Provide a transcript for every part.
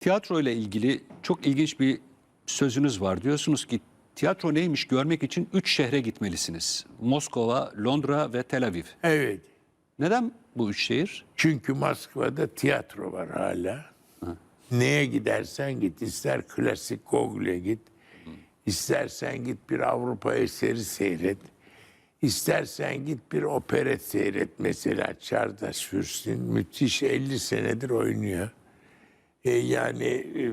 Tiyatro ile ilgili çok ilginç bir sözünüz var. Diyorsunuz ki tiyatro neymiş görmek için üç şehre gitmelisiniz. Moskova, Londra ve Tel Aviv. Evet. Neden bu üç şehir? Çünkü Moskova'da tiyatro var hala. Neye gidersen git. ister klasik Gogol'e git. istersen git bir Avrupa eseri seyret. İstersen git bir operet seyret. Mesela Çardaş Fürst'ün müthiş 50 senedir oynuyor. E, yani e,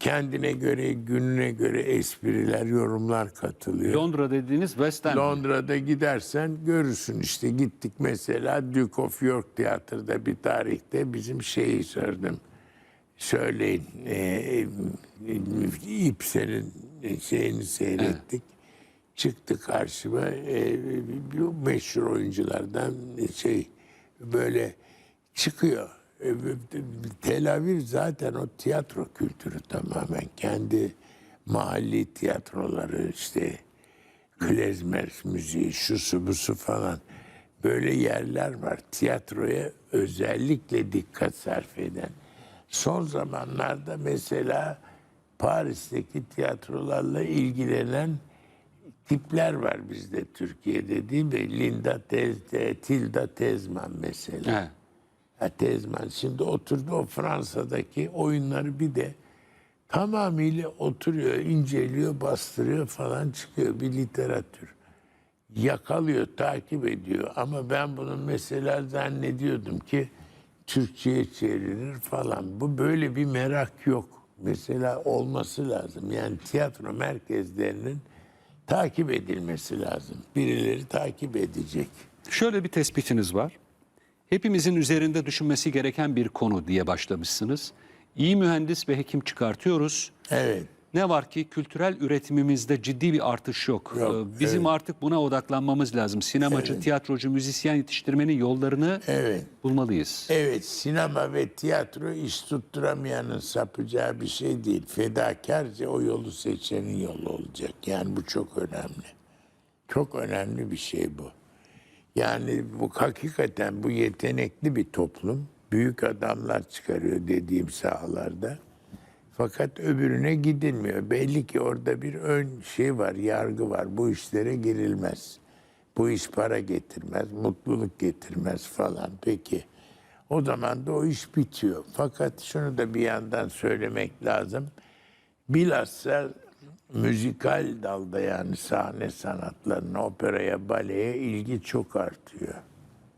kendine göre, gününe göre espriler, yorumlar katılıyor. Londra dediğiniz West End. Londra'da gidersen görürsün işte gittik mesela Duke of York Tiyatro'da bir tarihte bizim şeyi sordum. Söyleyin e, İpser'in şeyini seyrettik. Çıktı karşıma e, meşhur oyunculardan şey böyle çıkıyor. E, Tel Aviv zaten o tiyatro kültürü tamamen kendi mahalli tiyatroları işte klezmer müziği, şusu busu falan böyle yerler var. Tiyatroya özellikle dikkat sarf eden. Son zamanlarda mesela Paris'teki tiyatrolarla ilgilenen tipler var bizde Türkiye'de değil mi? Linda Tez, Tilda Tezman mesela. He. Ha, Tezman şimdi oturdu o Fransa'daki oyunları bir de tamamıyla oturuyor, inceliyor, bastırıyor falan çıkıyor bir literatür. Yakalıyor, takip ediyor ama ben bunun mesela zannediyordum ki Türkçe'ye çevrilir falan. Bu böyle bir merak yok. Mesela olması lazım. Yani tiyatro merkezlerinin takip edilmesi lazım. Birileri takip edecek. Şöyle bir tespitiniz var. Hepimizin üzerinde düşünmesi gereken bir konu diye başlamışsınız. İyi mühendis ve hekim çıkartıyoruz. Evet. Ne var ki kültürel üretimimizde ciddi bir artış yok. Yok, Ee, Bizim evet. artık buna odaklanmamız lazım. Sinemacı, tiyatrocu, müzisyen yetiştirmenin yollarını Evet. bulmalıyız. Evet sinema ve tiyatro iş tutturamayanın sapacağı bir şey değil. Fedakarca o yolu seçenin yolu olacak. Yani bu çok önemli. Çok önemli bir şey bu. Yani bu hakikaten bu yetenekli bir toplum. Büyük adamlar çıkarıyor dediğim sahalarda. Fakat öbürüne gidilmiyor. Belli ki orada bir ön şey var, yargı var. Bu işlere girilmez. Bu iş para getirmez, mutluluk getirmez falan. Peki o zaman da o iş bitiyor. Fakat şunu da bir yandan söylemek lazım. Bilhassa müzikal dalda yani sahne sanatlarına, operaya, baleye ilgi çok artıyor.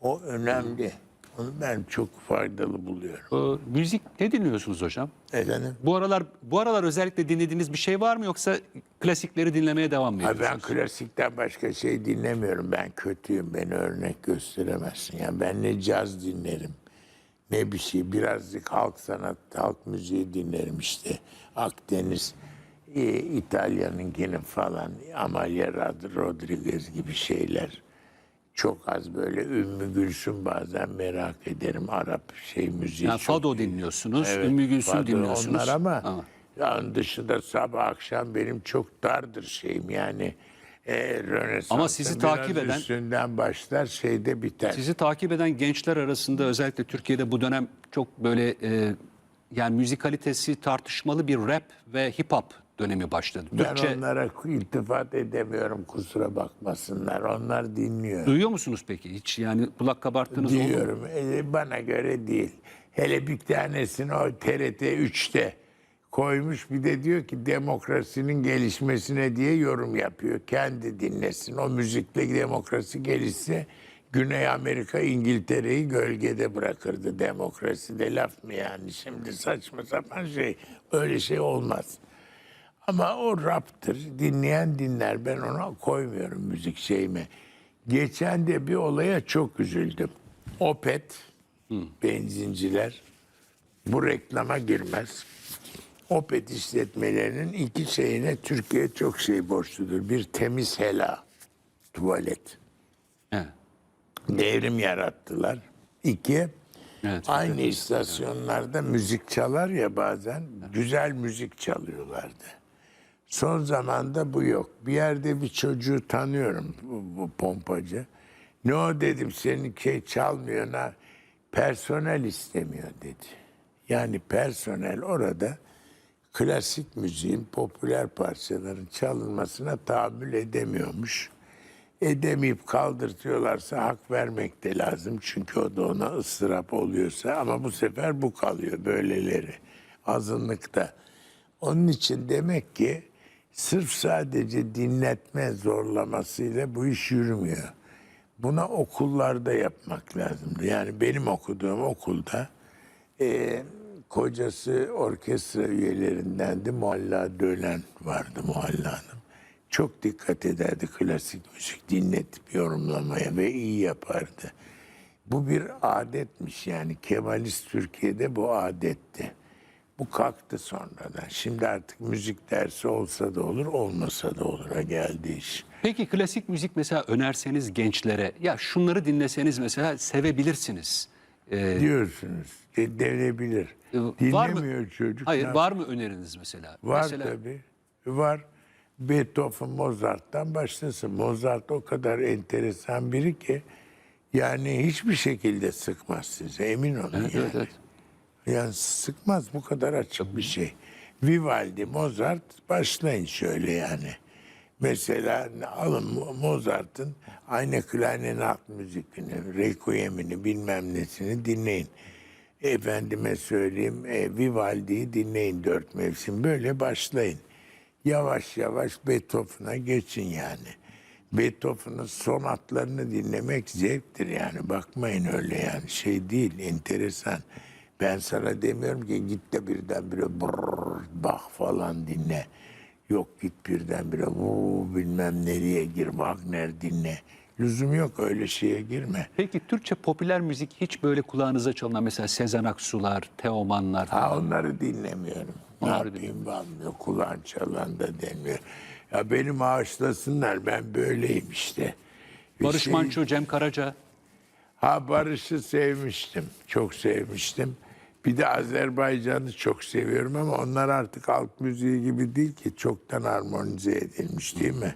O önemli. Onu ben çok faydalı buluyorum. Ee, müzik ne dinliyorsunuz hocam? Efendim? Bu aralar bu aralar özellikle dinlediğiniz bir şey var mı yoksa klasikleri dinlemeye devam mı Ha, ediyorsunuz? ben klasikten başka şey dinlemiyorum. Ben kötüyüm. Beni örnek gösteremezsin. Yani ben ne caz dinlerim ne bir şey. Birazcık halk sanat, halk müziği dinlerim işte. Akdeniz, e, İtalya'nınkinin falan. Amalia Rod- Rodriguez gibi şeyler. Çok az böyle Ümmü Gülsüm bazen merak ederim. Arap şey müziği. Yani çok Fado dinliyorsunuz, Evet, Ümmü Gülsüm vardır dinliyorsunuz. Onlar ama Ama. onun dışında sabah akşam benim çok dardır şeyim yani. E, Ama sizi takip eden- üstünden başlar şeyde biter. Sizi takip eden gençler arasında özellikle Türkiye'de bu dönem çok böyle e, yani müzikalitesi tartışmalı bir rap ve hip hop dönemi başladı. ben Türkçe onlara iltifat edemiyorum kusura bakmasınlar. Onlar dinliyor. duyuyor musunuz peki? Hiç yani kulak mu? Diyorum. E, bana göre değil. Hele bir tanesini o TRT 3'te koymuş bir de diyor ki demokrasinin gelişmesine diye yorum yapıyor. Kendi dinlesin. O müzikle demokrasi gelişse Güney Amerika İngiltere'yi gölgede bırakırdı. Demokrasi de laf mı yani? Şimdi saçma sapan şey. Öyle şey olmaz. Ama o raptır. Dinleyen dinler. Ben ona koymuyorum müzik şeyime. Geçen de bir olaya çok üzüldüm. Opet, benzinciler bu reklama girmez. Opet işletmelerinin iki şeyine Türkiye çok şey borçludur. Bir temiz hela, tuvalet. Evet. Devrim yarattılar. İki, Evet, aynı istasyonlarda müzik çalar ya bazen. Güzel müzik çalıyorlardı. Son zamanda bu yok. Bir yerde bir çocuğu tanıyorum bu, bu pompacı. Ne o dedim senin şey çalmıyor. ha, Personel istemiyor dedi. Yani personel orada klasik müziğin popüler parçaların çalınmasına tahammül edemiyormuş. Edemeyip kaldırtıyorlarsa hak vermek de lazım. Çünkü o da ona ıstırap oluyorsa ama bu sefer bu kalıyor böyleleri azınlıkta. Onun için demek ki sırf sadece dinletme zorlamasıyla bu iş yürümüyor. Buna okullarda yapmak lazımdı. Yani benim okuduğum okulda e, kocası orkestra üyelerindendi. Mualla Dölen vardı Mualla Hanım. Çok dikkat ederdi klasik müzik dinletip yorumlamaya ve iyi yapardı. Bu bir adetmiş yani Kemalist Türkiye'de bu adetti. Bu kalktı sonradan. Şimdi artık müzik dersi olsa da olur, olmasa da olur'a geldi iş. Peki klasik müzik mesela önerseniz gençlere ya şunları dinleseniz mesela sevebilirsiniz. Ee, Diyorsunuz. De, denebilir. e, var mı? Dinlemiyor çocuk. Hayır ne var mı öneriniz mesela? Var mesela, tabii. Var. Beethoven, Mozart'tan başlasın. Mozart o kadar enteresan biri ki yani hiçbir şekilde sıkmaz size emin olun Evet, yani. evet, Yani sıkmaz bu kadar açık bir şey. Vivaldi, Mozart başlayın şöyle yani. Mesela alın Mo- Mozart'ın Eine kleine Nachtmusik'ini, Requiem'ini bilmem nesini dinleyin. Efendime söyleyeyim e, Vivaldi'yi dinleyin dört mevsim böyle başlayın. Yavaş yavaş Beethoven'a geçin yani. Beethoven'ın sonatlarını dinlemek zevktir yani. Bakmayın öyle yani şey değil, enteresan. Ben sana demiyorum ki git de birdenbire brrr, Bach falan dinle. Yok git birdenbire vuu bilmem nereye gir Wagner dinle. Lüzum yok öyle şeye girme. Peki Türkçe popüler müzik hiç böyle kulağınıza çalınan mesela Sezen Aksu'lar, Teomanlar falan. Ha onları dinlemiyorum. Ne Onları yapayım banmıyor, kulağın çalan da demiyor. Ya beni maaşlasınlar ben böyleyim işte. Bir Barış şey- Manço, Cem Karaca. Ha Barış'ı sevmiştim. Çok sevmiştim. Bir de Azerbaycan'ı çok seviyorum ama onlar artık halk müziği gibi değil ki çoktan harmonize edilmiş değil mi?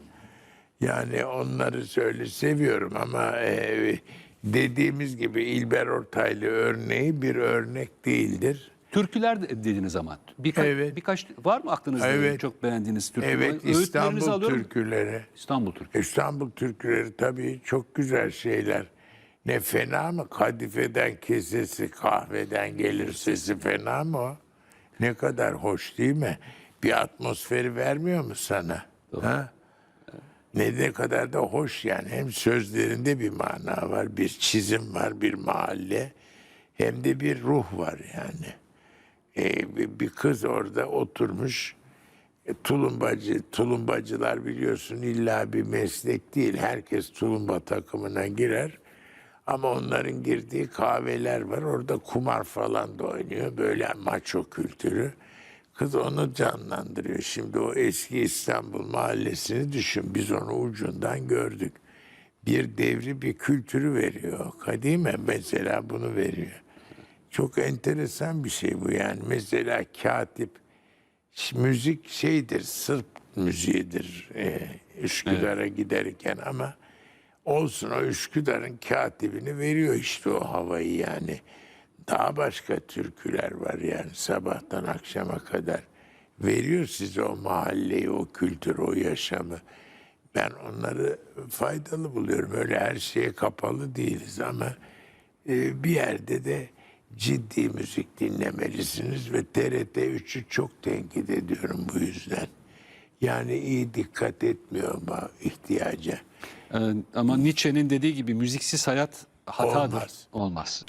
Yani onları söyle seviyorum ama e, dediğimiz gibi İlber Ortaylı örneği bir örnek değildir. Türküler de dediniz ama. Birkaç, Evet. birkaç var mı aklınızda Evet. çok beğendiğiniz türkü? Evet İstanbul türküleri. İstanbul türkü. İstanbul türküleri tabii çok güzel şeyler. Ne fena mı? Kadifeden kesesi, kahveden gelir sesi fena mı o? Ne kadar hoş değil mi? Bir atmosferi vermiyor mu sana? Ha? Ne ne kadar da hoş yani. Hem sözlerinde bir mana var, bir çizim var, bir mahalle. Hem de bir ruh var yani. Ee, bir, bir kız orada oturmuş. E, tulumbacı, tulumbacılar biliyorsun illa bir meslek değil. Herkes tulumba takımına girer. Ama onların girdiği kahveler var. Orada kumar falan da oynuyor. Böyle maço kültürü. Kız onu canlandırıyor. Şimdi o eski İstanbul mahallesini düşün. Biz onu ucundan gördük. Bir devri bir kültürü veriyor. Kadime mesela bunu veriyor. Çok enteresan bir şey bu yani. Mesela katip müzik şeydir, Sırp müziğidir e, Üsküdar'a giderken ama olsun o Üsküdar'ın katibini veriyor işte o havayı yani. Daha başka türküler var yani sabahtan akşama kadar. Veriyor size o mahalleyi, o kültürü, o yaşamı. Ben onları faydalı buluyorum. Öyle her şeye kapalı değiliz ama e, bir yerde de ciddi müzik dinlemelisiniz ve TRT 3'ü çok tenkit ediyorum bu yüzden. Yani iyi dikkat etmiyor ama ihtiyaca. Ee, ama Nietzsche'nin dediği gibi müziksiz hayat hatadır. Olmaz. Olmaz.